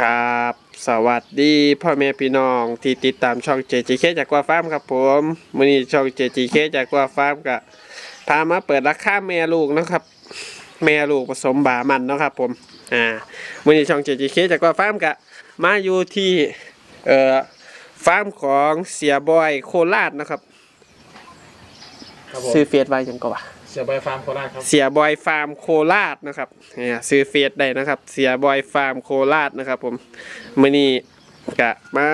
ครับสวัสดีพ่อแม่พี่น้องที่ติดตามช่อง JGK จากกัวฟาร์มครับผมมื้อนี้ช่อง JGK จากกัวฟาร์มก็พามาเปิดราคาแม่ลูกนะครับ แม่ลูกผสมบามันเนาะครับผมอ่ามื้อนี้ช่อง JGK จากกัวฟาร์มก็มาอยู่ที่เอ่อฟาร์มของเสียบอยโคราชนะครับครับผมซื้อเฟซไว้จังก็ว่า เสียใบฟาร์มโคราชครับเสียบอยฟาร์มโคราชนะครับเนี่ยซื้อเฟซได้นะครับ เสียบอยฟาร์มโคราชนะครับ ผมมื่อนี้กะมา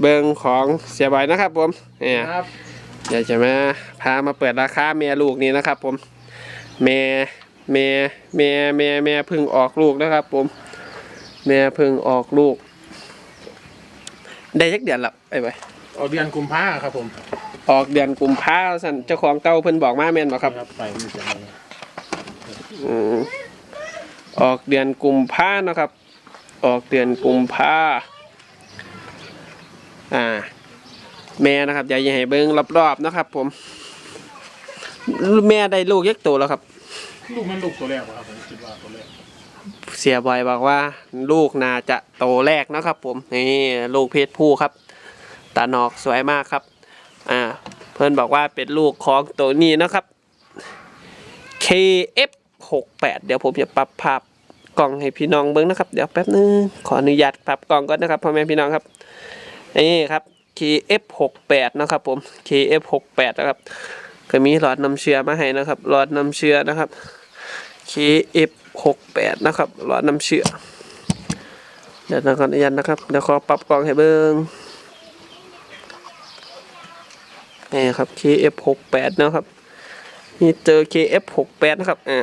เบิงของเสียบอยนะครับ ผมเนี่ยครับอยากจะมาพามาเปิดราคาแม่ลูกนี้นะครับ ผมแม่แม่แม่แม่แม่เพึ่งออกลูกนะครับ ผม แม่เพึ่งออกลูก ได้ยักเดือนและไอ้ไว้ย เอาเดือนกุมภาครับผมออกเดือนกุมภาสันเจ้าของเก่าเพิ่นบอกมาแม่นบ่ครับครับไปมีเสียงเลยอืมออกเดือนกุมภานะครับ ออกเดือนกุมภาอ่า แม่นะครับอย่าให้เบิ้งรอบๆนะครับ ผม แม่ได้ลูกยักษ์โตแล้วครับ ลูกมันลูกตัวแรกวะครับผมคิดว่าตัวแรกเสียบอยบอกว่า ลูกน่าจะโตแรกนะครับ ผมนี่ลูกเพศผู้ครับ ตาหนอกสวยมากครับ อ่า เพื่อนบอกว่าเป็นลูกของตัวนี้นะครับ KF 68เดี๋ยวผมจะปรับภาพกล้องให้พี่น้องเบิ้งนะครับ เดี๋ยวแป๊บนึงขออนุญาตปรับกล้องก่อนนะครับพ่อแม่พี่น้องครับ นี่ครับ KF 68นะครับผม KF 68นะครับ ก็มีหลอดน้ำเชื้อมาให้นะครับ หลอดน้ำเชื้อนะครับ KF 68นะครับ หลอดน้ำเชื้อเดี๋ยวนะขออนุญาตนะครับ เดี๋ยวขอปรับกล้องให้เบิ้ง นี่ครับ KF 68 นะครับนี่เจอ KF 68 นะครับอ่า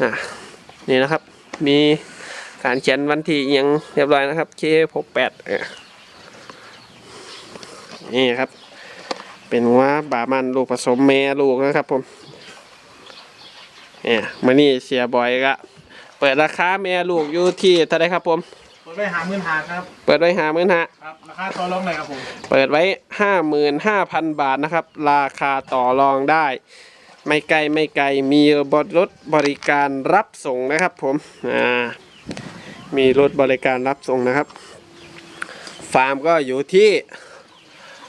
อ่านี่นะครับ มีการเขียนวันที่ยังเรียบร้อยนะครับ KF 68 อ่านี่ครับ เป็นว่าบามันลูกผสมแม่ลูกนะครับผมเนี่ยมานี่เสียบ่อยก็เปิดราคาแม่ลูกอยู่ที่เท่าไรครับผม ดไว้หาเงินหาครับ เปิดไว้หามื่นฮะครับ ราคาต่อรองเลยครับผม เปิดไว้ห้าหมื่นห้าพันบาทนะครับ ราคาต่อรองได้ ไม่ไกลไม่ไกลมีบรถบริการรับส่งนะครับ ผมอ่ามีรถบริการรับส่งนะครับ ฟาร์มก็อยู่ที่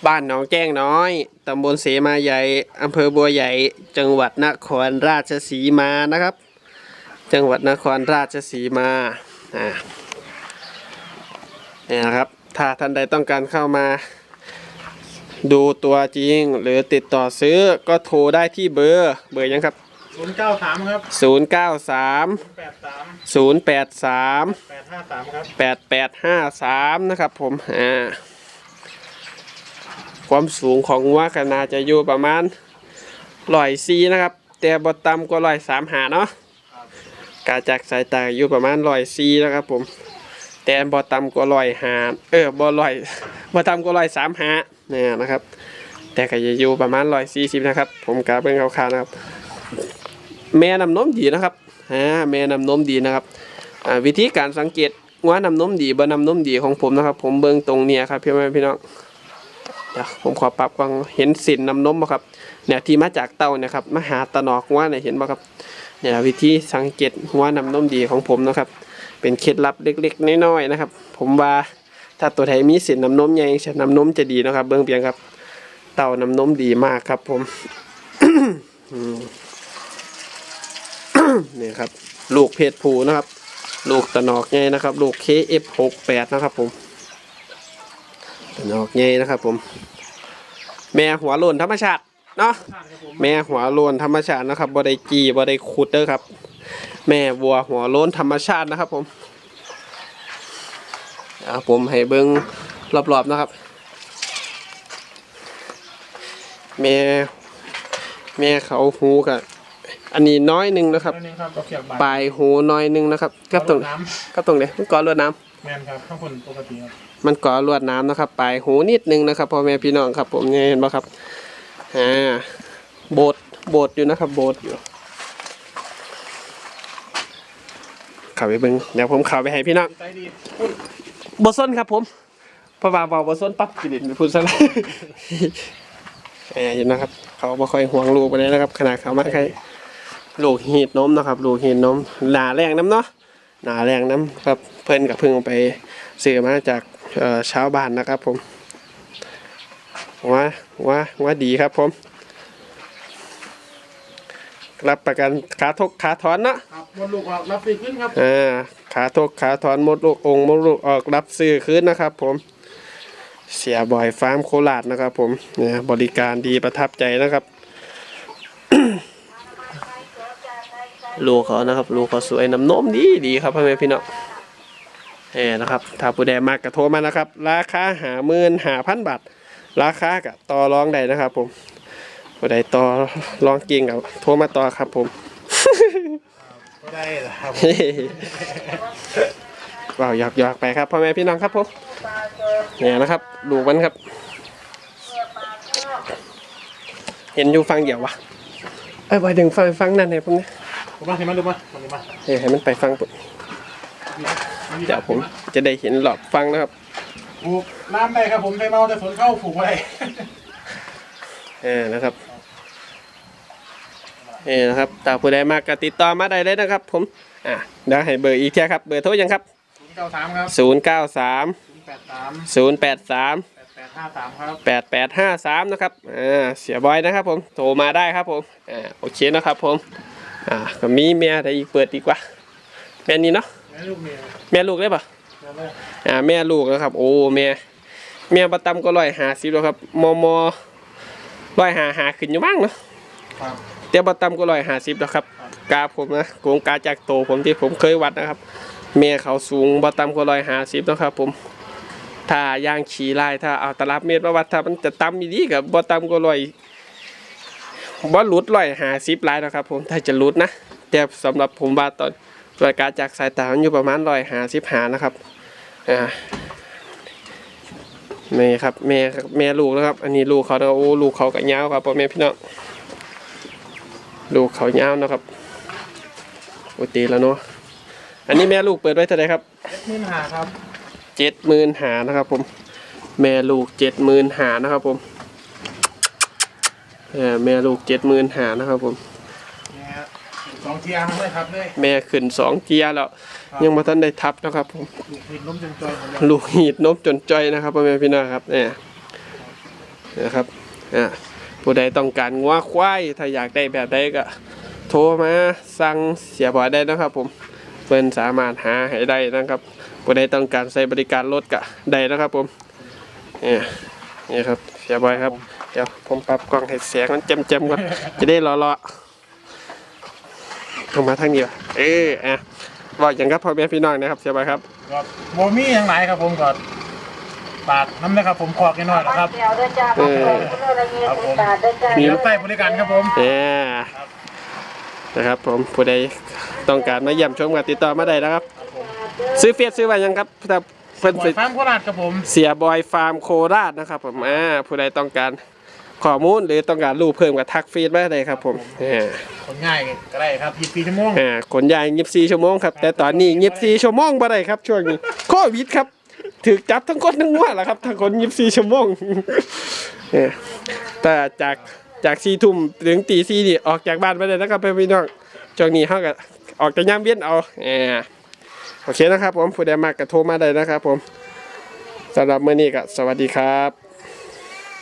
บ้านหนองแจ้งน้อย ตำบลเสมาใหญ่ อำเภอบัวใหญ่ จังหวัดนครราชสีมานะครับ จังหวัดนครราชสีมาอ่าเนี่ยนะครับ ถ้าท่านใดต้องการเข้ามา ดูตัวจริง หรือติดต่อซื้อก็โทรได้ที่เบอร์เบอร์ยังครับ ศูนย์เก้าสามครับ093แปดสาม083 แปดห้าสามครับ แปดแปดห้าสามนะครับผม อ่า ความสูงของวัวก็น่าจะอยู่ประมาณร้อยซีนะครับ แต่บต่ำกว่าร้อยสามหาเนาะกาจากสายตาอยู่ประมาณร้อยซีนะครับผม แต่บ่ต่ำกว่าร้อยหาเออบร้อยบ่ต่ำกว่าร้อยสามหาเนี่ยนะครับ แต่ก็จะอยู่ประมาณร้อยสี่สิบนะครับ ผมกาเบิ่งคร่าวๆนะครับ แม่นำนมดีนะครับอ่าแม่นำนมดีนะครับอ่าวิธีการสังเกตว่านำนมดีบ่นำนมดีของผมนะครับ ผมเบิ่งตรงเนี้ยครับพี่แม่พี่น้องเดี๋ยวผมขอปรับกล้องเห็นสินนำนมบ่ครับเนี่ยที่มาจากเต้าเนี่ยครับมาหาตะนอกว่าเนี่ยเห็นบ่ครับเนี่ยวิธีสังเกตว่านำนมดีของผมนะครับ เป็นเคล็ดลับเล็กๆน้อยๆนะครับ ผมว่าถ้าตัวไหนมีสินนำนมใหญ่เช่นนำนมจะดีนะครับ เบิ่งเพียงครับ เต้านำนมดีมากครับ ผมอืมนี่ครับ ลูกเพศผู้นะครับ ลูกตะนอกใหญ่นะครับ ลูก KF68 นะครับ ผมตะนอกใหญ่นะครับ ผม แม่หัวโลนธรรมชาติเนาะชาติครับผมแม่หัวโลนธรรมชาตินะครับบ่ได้จีบ่ได้ขุดเด้อครับ แม่วัวหัวโลนธรรมชาตินะครับ ผมอ่าผมให้เบิ้งรอบๆนะครับ แม่แม่เขาหูกับอันนี้น้อยหนึ่งนะครับตัวนี้ครับตัวเขียบบาปลายหูน้อยหนึงนะครับกับตรงน้กับตรงเนี้ยมันก่อลวดน้ำำแมนครับข้างบนปกติครับมันก่อลวดน้ำนะครับ ปลายหูนิดนึงนะครับพ่อแม่พี่น้องครับ ผมเนี่ยเห็นปะครับอ่าโบดโบดอยู่นะครับ โบดอยู่ เข้าไปเบิ้งเดี๋ยวผมเข้าไปให้พี่น้องใจดีบอส้นครับผมเพราะว่าเบาบอส้นปั๊บกินไปพูดซะแล้วเอ้ยเห็นนะครับ เขาบ่ค่อยห่วงลูกไปเลยนะครับ ขนาดเขามาใครลูกหีดนมนะครับ ลูกหีดนมหนาแรงน้ำเนาะหนาแรงน้ำครับ เพิ่นกับเพิ่งไปซื้อมาจากเอ่อชาวบ้านนะครับ ผมว่าว่าว่าดีครับผม รับประกันขาทกขาถอนเนาะครับมดลูกออกรับฟรีขึ้นครับอ่าขาทกขาถอนมดลูกองค์มดลูกออกรับซื้อคืนนะครับ ผม เสียบ่อยฟาร์มโคราชนะครับ ผมเนี่ยบริการดีประทับใจนะครับ ลูกเขานะครับ ลูกเขาสวยน้ำนมดีดีครับพ่อแม่พี่น้องเอนะครับ ถ้าผู้ใดมากกระโทรมานะครับ ราคาหาหมื่นหาพันบาทราคากับต่อรองได้นะครับ ผม ผู้ใดต่อรองเก่งกับโทรมาต่อครับผมก็ได้เหรอครับว้าวหยอกหยอกๆไปครับพ่อแม่พี่น้องครับผมเนี่ยนะครับ ดูมันครับ เห็นอยู่ฟังเดียววะเอ้ยไปถึงฟังฟังนั่นเนี่ยผมเนี่ยผมมาเห็นมันดูมามาดูมาเฮ้ยให้มันไปฟังปุ๊บเดี๋ยวผมจะได้เห็นหลอดฟังนะครับปลูกน้ำได้ครับผมได้เมาแต่ฝนเข้าปลูกไว้เออนะครับ เออนะครับถ้าผู้ใดมากก็ติดต่อมาได้เลยนะครับ ผมอะเดี๋ยวให้เบอร์อีกแค่ครับเบอร์โทรยังครับศูนย์เก้าสามครับ093ศูนย์แปดสาม083แปดแปดห้าสามครับ8853นะครับอ่าเสียบอยนะครับ ผมโทรมาได้ครับผมอ่าโอเคนะครับ ผมอ่าก็มีเมียแต่อีกเปิดดีกว่าแม่นี้เนาะแม่ลูกเมียแม่ลูกได้ปะแม่แม่อ่าแม่ลูกนะครับ โอ้แม่แม่ประตำก็ร้อยหาสิบแล้วครับมมร้อยหาหาขึ้นอยู่บ้างเนาะครับ เตี้ยประตำก็ร้อยหาสิบแล้วครับกาผมนะโกงกาจากโตผมที่ผมเคยวัดนะครับแม่เขาสูงประตำก็ร้อยหาสิบแล้วครับ ผมถ้าย่างขี่ไล่ถ้าเอาตลับเมตรมาวัดถ้ามันจะต่ำดีกับบอต่ำก็ลอยบ่หลุดลอยหาสิบลายนะครับ ผมถ้าจะหลุดนะแต่สำหรับผมว่าตอนตัวการจากสายตามันอยู่ประมาณลอยหาสิบหานะครับอ่านี่ครับแม่แม่ลูกนะครับ อันนี้ลูกเขานะโอ้ลูกเขากับยาวครับพ่อแม่พี่น้อง ลูกเขายาวนะครับโอ้ตีแล้วเนาะอันนี้แม่ลูกเปิดไว้เท่าไหร่ครับเจ็ดหมื่นหาครับเจ็ดหมื่นหานะครับ ผม แม่ลูกเจ็ดหมื่นหานะครับ ผมเออแม่ลูกเจ็ดหมื่นหานะครับผมเนี่ยสองเทียร์เลยครับเลยแม่ขึ้นสองเกียร์แล้ว ยังมาทันได้ทับนะครับผมลูกผิดล้มจนจอยหมดเลยลูกหีดนบจนจ้อยนะครับพ่อแม่พี่น้องครับเนี่ยนะครับอ่า ผู้ใดต้องการงัวควายถ้าอยากได้แบบใดก็ โทรมาสั่งเสียบอได้นะครับ ผมเพื่อนสามารถหาให้ได้นะครับผู้ใดต้องการใช้บริการรถก็ได้นะครับ ผมเนี่ยนี่ครับเสียบอยครับ เดี๋ยวผมปรับกล้องให้เสียงมันเจมๆก่อนจะได้รอๆเข้ามาทางนี้ว่ะเอออะบอกอย่างครับพ่อแม่พี่น้องนะครับ เสียบอยครับก็โมมี่ยังไหนครับผมก็ ปาดน้ำนะครับผมขอกนิดหน่อยนะครับเดี๋ยวด้วยจ้าขอครเงี้ยคุณตาด้วยจ้ามีรถไฟบริการครับผม เนี่ยนะครับผมผู้ใดต้องการมาเยี่ยมชมกันติดต่อมาได้นะครับ ซื้อเฟียสซื้อไว้ยังครับถ้าเพิ่นหมวสิดฟาร์มโคราชครับผมเสียบอยฟาร์มโคราชนะครับผมอ่าผู้ใดต้องการข้อมูลหรือต้องการรูปเพิ่มกับทักฟีดมาได้ครับผมอ่าคนง่ายก็ได้ครับยี่ปีชั่วโมง อ่าขนยาย24ชั่วโมงครับแต่ตอนนี้24ชั่วโมงบ่ได้ครับช่วงนี้โควิดครับ ถือจับทั้งคนทั้งว่าแหละครับทั้งคนยิบสี่ชั่วโมงเออแต่จากจากสี่ทุ่มถึงตีสี่นี่ออกจากบ้านไปเลยนะครับพี่น้องช่วงนี้เฮาก็ออกจากย่ามเวียนเอาอ่าโอเคนะครับ ผมผู้ใดมากก็โทรมาได้นะครับ ผมสำหรับเมื่อนี้ก็สวัสดีครับ